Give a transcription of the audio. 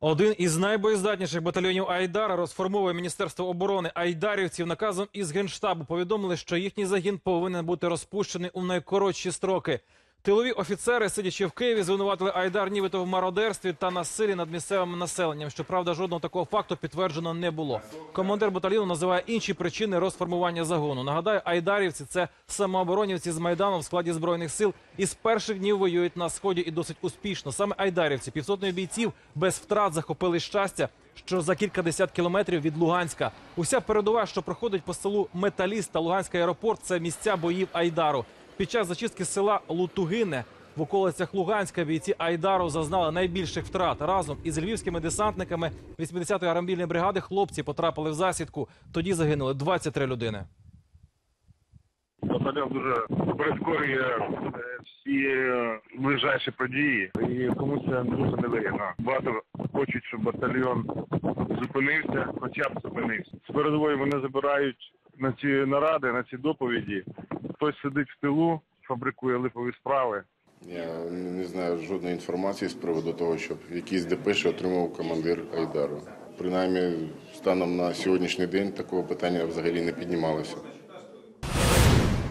Один із найбоєздатніших батальйонів Айдара розформовує Міністерство оборони айдарівців. Наказом із генштабу повідомили, що їхній загін повинен бути розпущений у найкоротші строки. Тилові офіцери, сидячи в Києві, звинуватили Айдар нібито в мародерстві та насиллі над місцевим населенням. Щоправда, жодного такого факту підтверджено не було. Командир батальйону називає інші причини розформування загону. Нагадаю, айдарівці це самооборонівці з майдану в складі збройних сил і з перших днів воюють на сході і досить успішно. Саме айдарівці, півсотні бійців без втрат захопили щастя. Що за кількадесят кілометрів від Луганська, уся передова, що проходить по селу Металіст та Луганський аеропорт, це місця боїв Айдару. Під час зачистки села Лутугине в околицях Луганська бійці Айдару зазнали найбільших втрат. Разом із львівськими десантниками 80-ї аеромобільної бригади хлопці потрапили в засідку. Тоді загинули 23 людини. Батальйон дуже прискорює е, всі е, ближайші події, і комусь це дуже невигідно. Багато хочуть, щоб батальйон зупинився, хоча б зупинився. З передової вони забирають на ці наради, на ці доповіді. Хтось сидить в тилу, фабрикує липові справи. Я не знаю жодної інформації з приводу того, щоб якісь депеші отримав командир Айдару. Принаймні, станом на сьогоднішній день такого питання взагалі не піднімалося.